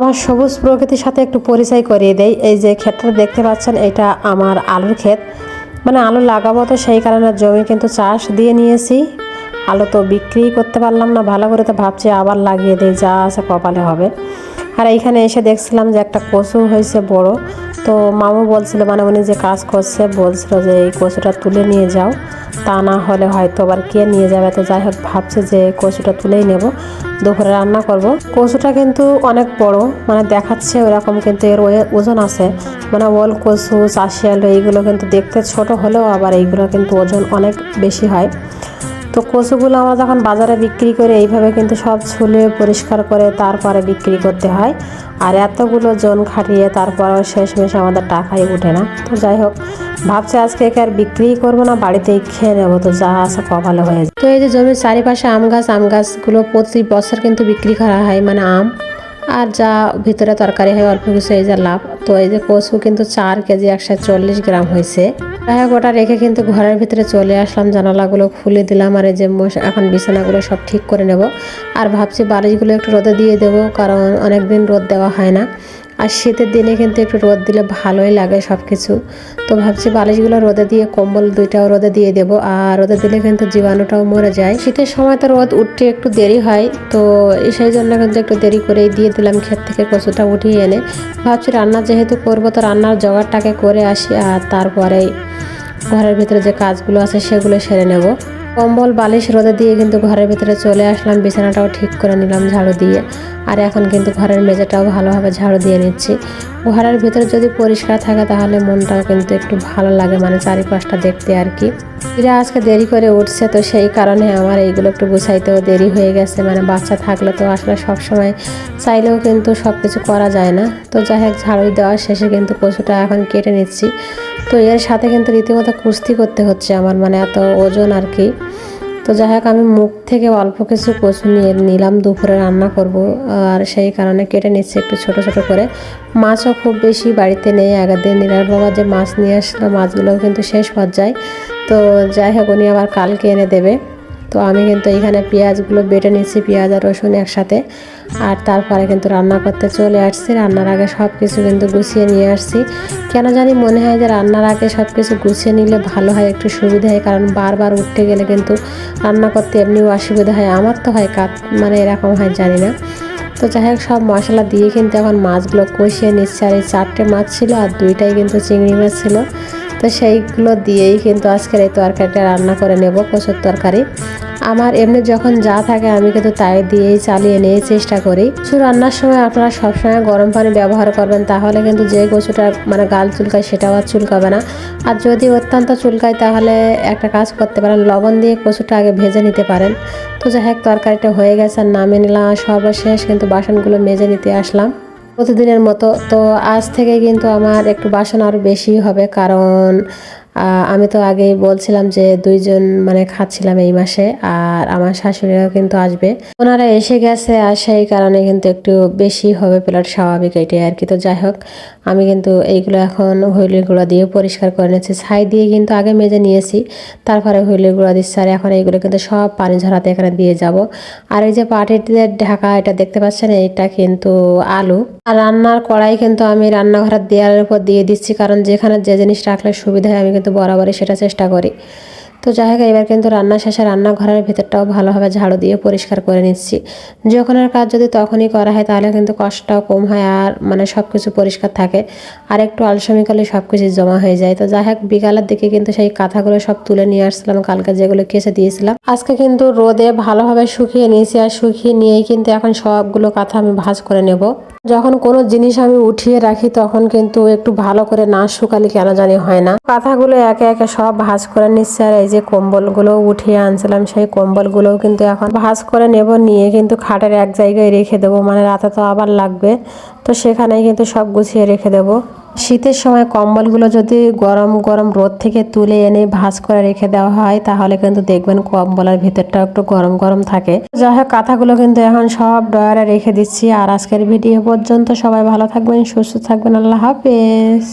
আমার সবুজ প্রকৃতির সাথে একটু পরিচয় করিয়ে দেই। এই যে ক্ষেতটা দেখতে পাচ্ছেন, এটা আমার আলুর ক্ষেত। মানে আলু লাগাবো তো সেই কারণে জমি কিন্তু চাষ দিয়ে নিয়েছি। আলু তো বিক্রি করতে পারলাম না, ভালো করে তো ভাবছি আবার লাগিয়ে দিই, যা আছে কপালে হবে। আর এইখানে এসে দেখছিলাম যে একটা কচু হয়েছে বড়। তো মামু বলছিল মানে উনি যে কাজ করছে, বলছিল যে এই কচুটা তুলে নিয়ে যাও। তা না হলে হয়তো আবার কে নিয়ে যাবে? তো যাই হোক, ভাবছে যে কচুটা তুলেই নেব। দুপুরে রান্না করব। কচুটা কিন্তু অনেক বড় মানে দেখাচ্ছে ওরকম কিন্তু এর ওজন আছে। মানে ওল কচু চাষি এইগুলো কিন্তু দেখতে ছোট হলেও আবার এইগুলো কিন্তু ওজন অনেক বেশি হয়। তো কচুগুলো আমরা যখন বাজারে বিক্রি করে, এইভাবে কিন্তু সব ছুলে পরিষ্কার করে তারপরে বিক্রি করতে হয়। আর এতগুলো জোন খাটিয়ে তারপরেও শেষমেশ আমাদের টাকাই উঠে না। তো যাই হোক, ভাবছি আজকে একে আর বিক্রি করব না, বাড়িতেই খেয়ে নেব। তো যা আছে কপালে হয়ে যায়। তো এই যে জমির চারিপাশে আম গাছ, আম গাছগুলো প্রতি বছর কিন্তু বিক্রি করা হয় মানে আম। আর যা ভিতরে তরকারি হয়, অল্প কিছু এই যে লাভ তো এই যে কচু কিন্তু চার কেজি, একশো চল্লিশ গ্রাম হয়েছে। প্রায় গোটা রেখে কিন্তু ঘরের ভিতরে চলে আসলাম, জানালাগুলো খুলে দিলাম, আর এই যে এখন বিছানাগুলো সব ঠিক করে নেব। আর ভাবছি বালিশগুলো একটু রোদে দিয়ে দেবো, কারণ অনেক দিন রোদ দেওয়া হয় না। আর শীতের দিনে কিন্তু একটু রোদ দিলে ভালোই লাগে সব কিছু তো ভাবছি বালিশগুলো রোদে দিয়ে, কম্বল দুইটাও রোদে দিয়ে দেবো। আর রোদে দিলে কিন্তু জীবাণুটাও মরে যায়। শীতের সময় তো রোদ উঠতে একটু দেরি হয়। তো সেই জন্য কিন্তু একটু দেরি করেই দিয়ে দিলাম ক্ষেত থেকে কচুটা উঠিয়ে এনে। ভাবছি রান্না যেহেতু করব, তো রান্নার জোগাড়টাকে করে আসি। আর তারপরেই ঘরের ভিতরে যে কাজগুলো আছে সেগুলো সেরে নেব। কম্বল, বালিশ রোদে দিয়ে কিন্তু ঘরের ভিতরে চলে আসলাম। বিছানাটাও ঠিক করে নিলাম ঝাড়ু দিয়ে। আর এখন কিন্তু ঘরের মেঝেটাও ভালোভাবে ঝাড়ু দিয়ে নিচ্ছি। ঘরের ভিতরে যদি পরিষ্কার থাকে তাহলে মনটাও কিন্তু একটু ভালো লাগে মানে চারিপাশটা দেখতে আর কি। এরা আজকে দেরি করে উঠছে তো সেই কারণে আমার এইগুলো একটু গুছাইতেও দেরি হয়ে গেছে মানে বাচ্চা থাকলে তো আসলে সব সময় চাইলেও কিন্তু সব কিছু করা যায় না। তো যাই হোক ঝাড়ু দেওয়ার শেষে কিন্তু কচুটা এখন কেটে নিচ্ছি। তো এর সাথে কিন্তু রীতিমতো কুস্তি করতে হচ্ছে আমার মানে এত ওজন আর কি। তো যাই হোক, আমি মুখ থেকে অল্প কিছু কচু নিয়ে নিলাম, দুপুরে রান্না করব। আর সেই কারণে কেটে নিচ্ছে একটু ছোট ছোট করে। মাছও খুব বেশি বাড়িতে নেই, আগের দিন নিরার বাবা যে মাছ নিয়ে আসলো, মাছগুলোও কিন্তু শেষ পর্যায়ে। তো যাই হোক, উনি আবার কালকে এনে দেবে। তো আমি কিন্তু এখানে পেঁয়াজগুলো বেটে নিচ্ছি পেঁয়াজ আর রসুন একসাথে। আর তারপরে কিন্তু রান্না করতে চলে আসছি। রান্নার আগে সব কিছু কিন্তু গুছিয়ে নিয়ে আসছি। কেন জানি মনে হয় যে রান্নার আগে সব কিছু গুছিয়ে নিলে ভালো হয়, একটু সুবিধা হয়। কারণ বারবার উঠতে গেলে কিন্তু রান্না করতে এমনিও অসুবিধা হয়। আমার তো হয় কাত মানে এরকম হয়, জানি না। তো যাই হোক, সব মশলা দিয়ে কিন্তু এখন মাছগুলো কষিয়ে নিচ্ছে। আর এই চারটে মাছ ছিল আর দুইটাই কিন্তু চিংড়ি মাছ ছিল। তো সেইগুলো দিয়েই কিন্তু আজকের এই তরকারিটা রান্না করে নেব কচুর তরকারি। আমার এমনি যখন যা থাকে আমি কিন্তু তাই দিয়েই চালিয়ে নিয়ে চেষ্টা করি। কিছু রান্নার সময় আপনারা সবসময় গরম পানি ব্যবহার করবেন, তাহলে কিন্তু যে কচুটা মানে গাল চুলকায় সেটাও আর চুলকাবে না। আর যদি অত্যন্ত চুলকায় তাহলে একটা কাজ করতে পারেন, লবণ দিয়ে কচুটা আগে ভেজে নিতে পারেন। তো যাই হোক, তরকারিটা হয়ে গেছে, আর নামিয়ে নিলাম সর্বশেষ কিন্তু বাসনগুলো মেজে নিতে আসলাম। প্রতিদিনের মতো। তো আজ থেকে কিন্তু আমার একটু বাসন আরও বেশি হবে, কারণ আমি তো আগেই বলছিলাম যে দুইজন মানে খাচ্ছিলাম এই মাসে, আর আমার শাশুড়িরাও কিন্তু আসবে। ওনারা এসে গেছে, আর সেই কারণে কিন্তু একটু বেশি হবে প্লেট, স্বাভাবিক এটাই আর কি। তো যাই হোক আমি কিন্তু এইগুলো এখন হুইলের গুঁড়া দিয়ে পরিষ্কার করে নিয়েছি। ছাই দিয়ে কিন্তু আগে মেজে নিয়েছি, তারপরে হুইলের গুঁড়া দিচ্ছি আর এখন এইগুলো কিন্তু সব পানি ঝরাতে এখানে দিয়ে যাব। আর এই যে পাটির ঢাকা এটা দেখতে পাচ্ছেন এটা কিন্তু আলু। আর রান্নার কড়াই কিন্তু আমি রান্নাঘরের দেয়ালের উপর দিয়ে দিচ্ছি, কারণ যেখানে যে জিনিস রাখলে সুবিধা হয় আমি কিন্তু বরাবরই সেটা চেষ্টা করি। তো যাই হোক, এবার কিন্তু রান্না শেষে রান্নাঘরের ভিতরটাও ভালোভাবে ঝাড়ু দিয়ে পরিষ্কার করে নিচ্ছি। যখনের কাজ যদি তখনই করা হয়, তাহলে কিন্তু কষ্টটাও কম হয় আর মানে সব কিছু পরিষ্কার থাকে আর একটু আলসামি করলে সব কিছু জমা হয়ে যায়। তো যাই হোক, বিকালের দিকে কিন্তু সেই কাঁথাগুলো সব তুলে নিয়ে আসছিলাম, কালকে যেগুলো কেসে দিয়েছিলাম। আজকে কিন্তু রোদে ভালোভাবে শুকিয়ে নিয়েছি আর শুকিয়ে নিয়েই কিন্তু এখন সবগুলো কাঁথা আমি ভাঁজ করে নেব। যখন কোনো জিনিস আমি উঠিয়ে রাখি, তখন কিন্তু একটু ভালো করে না শুকালি কেন জানি হয় না। পাতাগুলো একে একে সব ভাজ করে নিচ্ছে আর এই যে কম্বলগুলো উঠিয়ে আনছিলাম, সেই কম্বলগুলোও কিন্তু এখন ভাজ করে নেব, নিয়ে কিন্তু খাটের এক জায়গায় রেখে দেবো মানে রাতে তো আবার লাগবে। তো সেখানে কিন্তু সব গুছিয়ে রেখে দেবো। শীতের সময় কম্বলগুলো যদি গরম গরম রোদ থেকে তুলে এনে ভাঁজ করে রেখে দেওয়া হয়, তাহলে কিন্তু দেখবেন কম্বলের ভিতরটা একটু গরম গরম থাকে। যাই হোক, কাঁথাগুলো কিন্তু এখন সব ডয়ারে রেখে দিচ্ছি। আর আজকের ভিডিও পর্যন্ত সবাই ভালো থাকবেন, সুস্থ থাকবেন। আল্লাহ হাফেজ।